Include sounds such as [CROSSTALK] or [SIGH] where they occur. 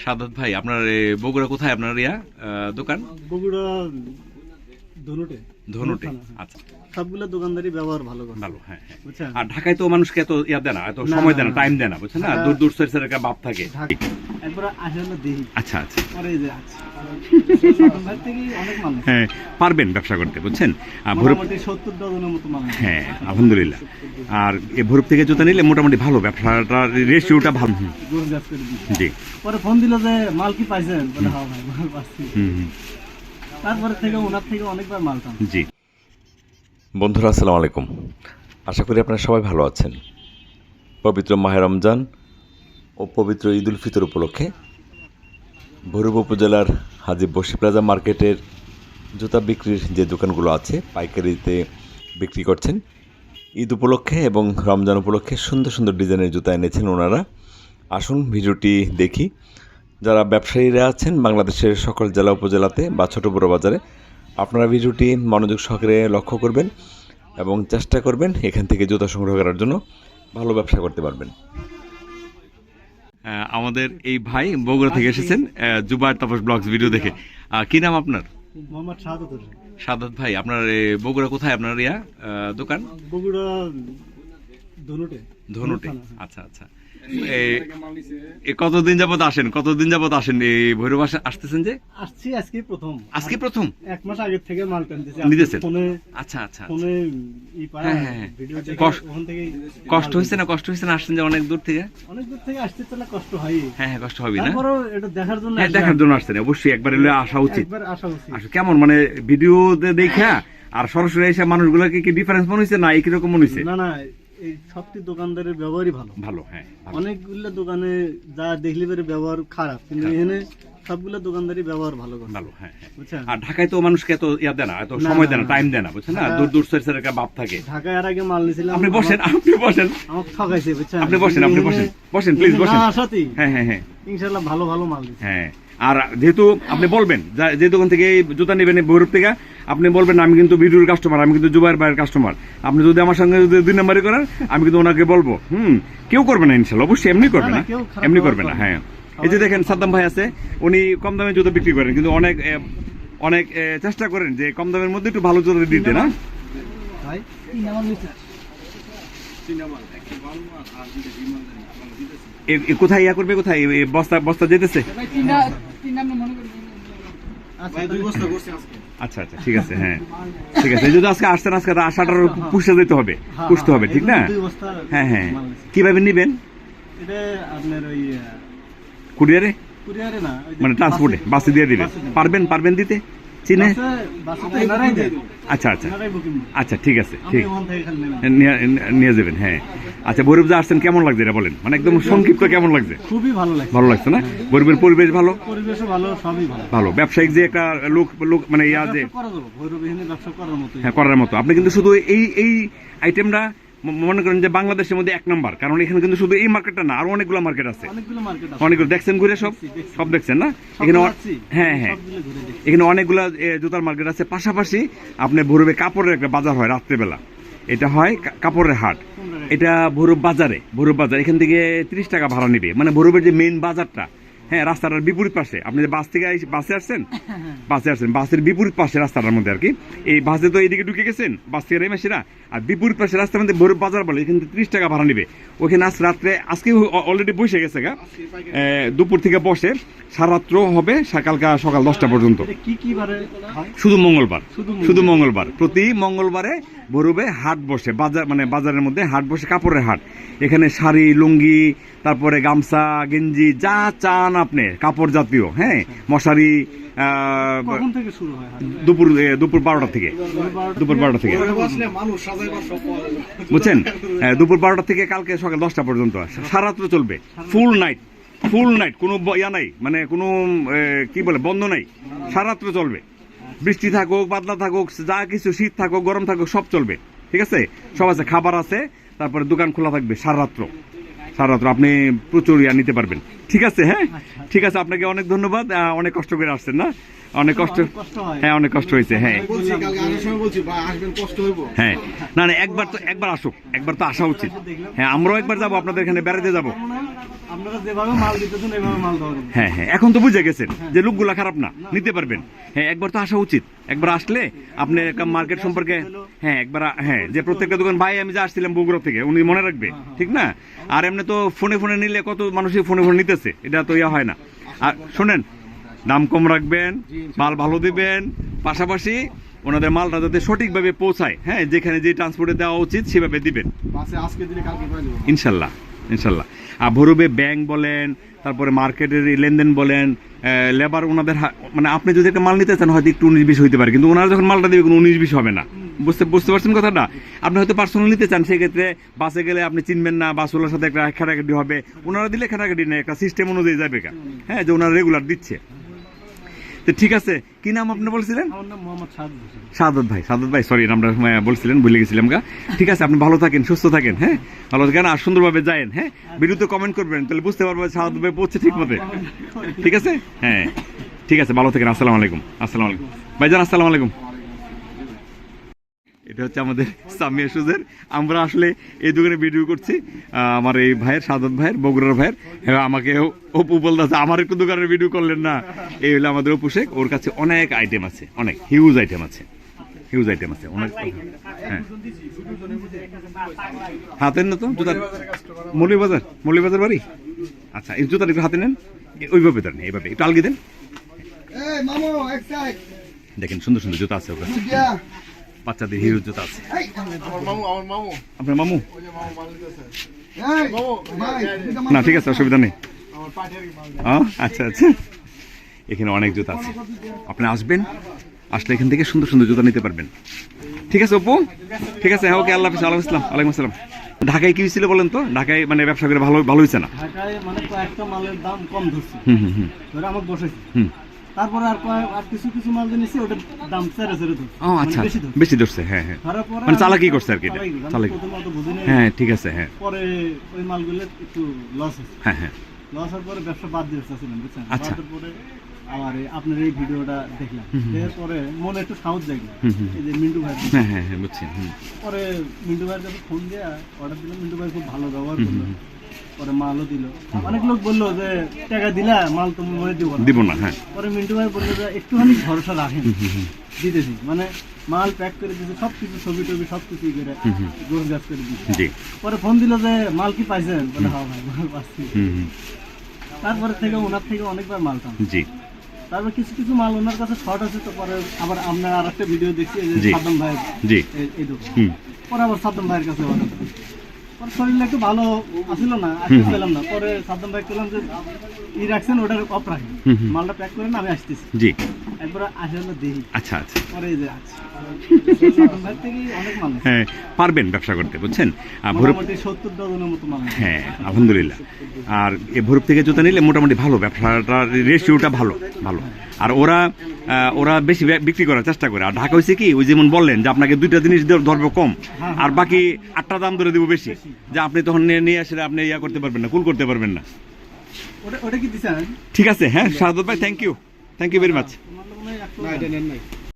সাদাত ভাই আপনার বগুড়া কোথায় আপনার ইয়া দোকান? বগুড়া ধনুটে। ধনুটে। আচ্ছা। সবগুলো দোকানদারি ব্যবহার ভালো করে। ভালো হ্যাঁ হ্যাঁ। বুঝছেন? আর ঢাকায় তো মানুষকে এত ইয়া দেয় না এত সময় দেয় না টাইম দেয় না বুঝছেন না? দূর দূর সের একটা বাপ থাকে। একবার আসে দেখি আচ্ছা আচ্ছা। পরে যে [LAUGHS] হ্যাঁ পারবেন ব্যবসা করতে বুঝছেন? হ্যাঁ আলহামদুলিল্লাহ। আর এ ভৈরব থেকে জুতা নিলে মোটামুটি ভালো ব্যবসাটা রেশিওটা ভালো। জি। পরে ফোন দিল যে মাল কি পাইছেন? হুম হুম, জি। বন্ধুরা, আসসালামু আলাইকুম। আশা করি আপনারা সবাই ভালো আছেন। পবিত্র মাহে রমজান ও পবিত্র ঈদ উল ফিতর উপলক্ষে ভৈরব উপজেলার হাজি বসি প্লাজা মার্কেটের জুতা বিক্রির যে দোকানগুলো আছে, পাইকারিতে বিক্রি করছেন। ঈদ উপলক্ষে এবং রমজান উপলক্ষে সুন্দর সুন্দর ডিজাইনের জুতা এনেছেন ওনারা। আসুন ভিডিওটি দেখি। যারা ব্যবসায়ীরা আছেন বাংলাদেশের সকল জেলা উপজেলাতে বা ছোট বড় বাজারে আপনারা ভিডিওটি মনোযোগ সহকারে লক্ষ্য করবেন এবং চেষ্টা করবেন এখান থেকে জুতা সংগ্রহ করার জন্য ভালো ব্যবসা করতে পারবেন। আমাদের এই ভাই বগুড়া থেকে এসেছেন আহ, জুবাইর তাপস ব্লগস ভিডিও দেখে। কি নাম আপনার? মোহাম্মদ শাহাদত সাদাত ভাই আপনার বগুড়া কোথায়? আপনার ইয়া দোকান? বগুড়া ধনুটে। ধনুটে। হ্যাঁ। আচ্ছা আচ্ছা। কতদিন যাবত আসেন? কতদিন যাবত আসেন? এই ভৈরব আসতেছেন যে? আসছি আজকে প্রথম। আজকে প্রথম? এক মাস আগে থেকে মাল টানতেছি নিতেছেন? ফোনে আচ্ছা আচ্ছা ফোনে হ্যাঁ, হ্যাঁ, হ্যাঁ। কষ্ট- হয়েছে না? কষ্ট হয়েছে না? আসছেন যে অনেক দূর থেকে? অনেক দূর থেকে আসতে তো না কষ্ট হয় হ্যাঁ হ্যাঁ কষ্ট হবে না? এটা দেখার জন্য হ্যাঁ দেখার জন্য আসছেন। অবশ্যই একবার এলে আসা উচিত। একবার আসা উচিত। কেমন মানে ভিডিওতে দেখা আর সরাসরি এসে মানুষগুলোকে কি ডিফারেন্স মনে হয়েছে? না একই রকম মনে হয়েছে? না না এই সবটি দোকানদারের ব্যবহারই ভালো। ভালো হ্যাঁ অনেকগুলো দোকানে যা দেখলি বের ব্যবহার খারাপ কিন্তু এখানে সবগুলো ব্যবহার ভালো করে। ভালো হ্যাঁ হ্যাঁ। বুঝছেন? আর ঢাকায় তো মানুষকে এত ইয়া দেয় না এত সময় দেয় না। টাইম দেয় না বুঝছেন না? হ্যাঁ। দূর দূর একটা বাপ থাকে। ঢাকায় আর আগে মাল নিয়েছিলাম আপনি বসেন আপনি বসেন। আমাকে ঠকাইছে বুঝছেন? আপনি বসেন আপনি বসেন। বসেন প্লিজ বসেন। না আসাতেই হ্যাঁ হ্যাঁ হ্যাঁ। ইনশাল্লাহ ভালো ভালো মাল দিচ্ছে হ্যাঁ আর যেহেতু আপনি বলবেন যে দোকান থেকে জুতা নেবেন ভৈরব থেকে আপনি বলবেন আমি কিন্তু ভিডিওর কাস্টমার আমি কিন্তু জুবাইর ভাইয়ের কাস্টমার আপনি যদি আমার সঙ্গে যদি দুই নম্বরই করেন আমি কিন্তু ওনাকে বলব। হুম কেউ করবে না ইনশাল্লাহ অবশ্যই এমনি করবে না, এমনি করবে না হ্যাঁ। এই যে দেখেন সাদ্দাম ভাই আছে উনি কম দামে জুতো বিক্রি করেন কিন্তু অনেক অনেক চেষ্টা করেন যে কম দামের মধ্যে একটু ভালো জুতো দিতে না? কোথায় ইয়া করবে কোথায়? বস্তা বস্তা যেতেছে? দুই বস্তা করছে আজকে। আচ্ছা আচ্ছা ঠিক আছে হ্যাঁ। ঠিক আছে যদি আজকে আসতেন আজকে তো আশাটার পুষতে যেতে হবে। পুষতে হবে ঠিক না? হ্যাঁ, হ্যাঁ। হ্যাঁ। কীভাবে নিবেন? কুরিয়ারে? মানে ট্রান্সপোর্টে বাসে দিয়ে দিবেন। পারবেন পারবেন দিতে? চিনে। আচ্ছা আচ্ছা। আচ্ছা ঠিক আছে ঠিক। নেবেন। নিয়ে যাবেন হ্যাঁ। আচ্ছা বৈরব যা আসছেন কেমন লাগছে এটা বলেন? মানে একদম সংক্ষিপ্ত কেমন লাগছে? খুবই ভালো লাগছে। ভালো লাগছে না? বৈরবের পরিবেশ ভালো? পরিবেশও ভালো সবই ভালো। ভালো। ব্যবসায়িক যে একটা লোক লোক মানে ইয়া যে ভৈরব হ্যাঁ করার মতো। আপনি কিন্তু শুধু এই এই আইটেমটা মনে করেন যে বাংলাদেশের মধ্যে এক নাম্বার কারণ এখানে কিন্তু শুধু এই মার্কেটটা না আরও অনেকগুলো মার্কেট আছে। অনেকগুলো মার্কেট অনেকগুলো দেখছেন ঘুরে সব। সব দেখছেন না? এখানে হ্যাঁ হ্যাঁ। এখানে অনেকগুলো জুতার মার্কেট আছে। পাশাপাশি আপনি ভৈরবে কাপড়ের একটা বাজার হয় রাত্রেবেলা। এটা হয় কাপড়ের হাট। এটা ভৈরব বাজারে ভৈরব বাজার। এখান থেকে ত্রিশ টাকা ভাড়া নিবে। মানে ভৈরবের যে মেইন বাজারটা হ্যাঁ রাস্তাটার বিপরীত পাশে। আপনি যে বাস থেকে বাসে আসছেন? [LAUGHS] বাসে আসছেন। বাসের বিপরীত পাশে রাস্তাটার মধ্যে আর কি। এই বাসে তো এইদিকে ঢুকে গেছেন বাস থেকে রেমেসিরা আর বিপরীত পাশে রাস্তার মধ্যে ভৈরব বাজার বলে এখান থেকে ত্রিশ টাকা ভাড়া নিবে। ওখানে আজ রাত্রে আজকে অলরেডি বসে গেছে গা। দুপুর থেকে বসে। সারাত্র হবে সকালকা সকাল দশটা পর্যন্ত? শুধু মঙ্গলবার। শুধু মঙ্গলবার। প্রতি মঙ্গলবারে বরুবে হাট বসে। বাজার মানে বাজারের মধ্যে হাট বসে কাপড়ের হাট। এখানে শাড়ি লুঙ্গি তারপরে গামছা গেঞ্জি যা চান আপনি কাপড় জাতীয় হ্যাঁ? মশারি? দুপুর দুপুর বারোটা থেকে। দুপুর বারোটা থেকে। বুঝছেন? দুপুর বারোটা থেকে কালকে সকাল দশটা পর্যন্ত। সারাত্র চলবে। ফুল নাইট ফুল নাইট কোনো ইয়া নাই মানে কোনো কি বলে বন্ধ নাই। সারাত্র চলবে। বৃষ্টি থাকুক বাদলা থাকুক যা কিছু শীত থাকুক গরম থাকুক সব চলবে। ঠিক আছে? সব আছে খাবার আছে তারপরে দোকান খোলা থাকবে সারাত্র আপনি প্রচুর ইয়া নিতে পারবেন। ঠিক আছে হ্যাঁ? ঠিক আছে আপনাকে অনেক ধন্যবাদ অনেক কষ্ট করে আসছেন না? অনেক কষ্ট হ্যাঁ। অনেক কষ্ট হয়েছে হ্যাঁ। হ্যাঁ। না না একবার তো একবার আসুক একবার তো আসা উচিত। হ্যাঁ আমরাও একবার যাব আপনাদের এখানে বেড়াতে যাব। হ্যাঁ হ্যাঁ এখন তো বুঝে গেছেন যে লোকগুলা খারাপ না নিতে পারবেন। হ্যাঁ একবার তো আসা উচিত। একবার আসলে আপনি মার্কেট সম্পর্কে হ্যাঁ একবার হ্যাঁ যে প্রত্যেকটা দোকান ভাই আমি যে আসছিলাম বগুড়া থেকে উনি মনে রাখবে ঠিক না? আর এমনি তো ফোনে ফোনে নিলে কত মানুষই ফোনে ফোনে নিতেছে এটা তো ইয়া হয় না। আর শোনেন দাম কম রাখবেন মাল ভালো দিবেন পাশাপাশি ওনাদের মালটা যাতে সঠিকভাবে পৌঁছায় হ্যাঁ যেখানে যে ট্রান্সপোর্টে দেওয়া উচিত সেভাবে দিবেন। বাসে ইনশাল্লাহ ইনশাল্লাহ। আর ভরুবে ব্যাংক বলেন তারপরে মার্কেটের লেনদেন বলেন লেবার ওনাদের মানে আপনি যদি একটা মাল নিতে চান হয়তো একটু উনিশ বিশ হইতে পারে কিন্তু ওনারা যখন মালটা দেবে কোনো উনিশ বিশ হবে না। বুঝতে বুঝতে পারছেন কথাটা? আপনি হয়তো পার্সোনাল নিতে চান সেক্ষেত্রে বাসে গেলে আপনি চিনবেন না বাসওয়ালার সাথে একটা খাটাখাটি হবে। ওনারা দিলে খাটাখাটি নেই একটা সিস্টেম অনুযায়ী যাবে হ্যাঁ যে ওনারা রেগুলার দিচ্ছে। তো ঠিক আছে কি নাম আপনি বলছিলেন? সাদত ভাই সাদত ভাই সরি নামটা বলছিলেন ভুলে গেছিলাম গা। ঠিক আছে আপনি ভালো থাকেন সুস্থ থাকেন হ্যাঁ? ভালো থাকেন আর সুন্দরভাবে যায়েন হ্যাঁ? বিরুদ্ধে কমেন্ট করবেন তাহলে বুঝতে পারব সাদত ভাই পড়ছে ঠিক মতে। ঠিক আছে? হ্যাঁ। ঠিক আছে ভালো থাকেন আসসালামু আলাইকুম আসসালামু আলাইকুম। ভাইজান আসসালামু আলাইকুম। এটা হচ্ছে আমাদের সামিয়া সুজের। আমরা আসলে এই দোকানে ভিডিও করছি আমার এই ভাইয়ের সাদত ভাইয়ের বগুড়ার ভাইয়ের। হ্যাঁ আমাকে অপু বলতেছে আমার একটু দোকানের ভিডিও করলেন না। এই হলো আমাদের অপু শেখ। ওর কাছে অনেক আইটেম আছে অনেক হিউজ আইটেম আছে হিউজ আইটেম আছে। অনেক হ্যাঁ। হাতের না তো? জুতার মৌলিবাজার মৌলিবাজার বাড়ি? আচ্ছা এই জুতার একটু হাতে নেন। ওইভাবে দেন এইভাবে। একটু আলগি দেন। দেখেন সুন্দর সুন্দর জুতা আছে ওর কাছে। বাচ্চাদের হিউজ জুতা আছে। এই আমার মামু আমার মামু। আপনার মামু? না ঠিক আছে অসুবিধা নেই। আচ্ছা আচ্ছা। এখানে অনেক জুতা আছে। আপনি আসবেন আসলে এখান থেকে সুন্দর সুন্দর জুতা নিতে পারবেন। ঠিক আছে অপু? ঠিক আছে হ্যাঁ ওকে আল্লাহ হাফিজ আল্লাহ ইসলাম আলাইকুম আসসালাম। ঢাকায় কি হয়েছিল বলেন তো? ঢাকায় মানে ব্যবসা করে ভালো ভালো হয়েছে না? ঢাকায় মানে কয়েকটা মালের দাম কম ধরছে। হুম হুম হুম। আমার বসেছে। হুম। তারপরে আর আর কিছু কিছু মাল নিয়েছি ওটার দাম চেরে চেরে ধরছে। ও মানে আচ্ছা। বেশি ধরছে। হ্যাঁ হ্যাঁ। মানে চালাকি করছে আর কি চালাকি। হ্যাঁ ঠিক আছে হ্যাঁ। পরে ওই মালগুলো একটু লস হচ্ছে হ্যাঁ হ্যাঁ। লস হওয়ার পরে ব্যবসা বাদ দিয়ে চাচ্ছিলাম বুঝছেন? আচ্ছা। পরে আবার আপনার এই ভিডিওটা দেখলাম। দেখার পরে মনে একটু সাহস হুম। এই যে মিন্টু ভাই হ্যাঁ হ্যাঁ হ্যাঁ বুঝছি পরে মিন্টু ভাইয়ের কাছে ফোন দিয়ে অর্ডার দিলাম মিন্টু ভাই খুব ভালো ব্যবহার করল। পরে মালও দিল। অনেক লোক বলল যে টাকা দিলা মাল মনে দিব দিব না হ্যাঁ। পরে মিন্টু ভাই বলল যে একটুখানি ভরসা রাখেন দিতেছি মানে মাল প্যাক করে দিতে সব কিছু ছবি টবি সব কিছু করে গোস গাছ করে দিচ্ছে জি। পরে ফোন দিল যে মাল কি পাইছেন? বলে হ্যাঁ ভাই মাল পাচ্ছি। তারপরে থেকে ওনার থেকে অনেকবার মাল টান জি। তারপর কিছু কিছু মাল ওনার কাছে শর্ট আছে তো পরে আবার আপনার আর একটা ভিডিও দেখছি। সাদ্দাম ভাইয়ের জি। এই- দোকান। পরে আবার সাদ্দাম ভাইয়ের কাছে অর্ডার শরীরটা একটু ভালো আসছিল না আসতে পেলাম না। পরে সাদ্দাম ভাই করলাম যে ই রাখছেন ওটার অফ রাখেন। মালটা প্যাক করেন আমি আসতেছি। জি। একবার আসে হলো দেখি। আচ্ছা আচ্ছা। পরে যে। হ্যাঁ পারবেন ব্যবসা করতে বুঝছেন। হ্যাঁ আলহামদুলিল্লাহ। আর এ ভৈরব থেকে জুতা নিলে মোটামুটি ভালো ব্যবসাটার রেশিওটা ভালো ভালো। আর ওরা ওরা বেশি বিক্রি করার চেষ্টা করে। আর ঢাকা হয়েছে কি ওই যেমন বললেন যে আপনাকে দুইটা জিনিস ধর- ধরবে কম আর বাকি আটটা দাম ধরে দিব বেশি। যে আপনি তখন নিয়ে আসলে আপনি ইয়া করতে পারবেন না কুল করতে পারবেন না। ঠিক আছে হ্যাঁ সাদত ভাই thank you thank you very much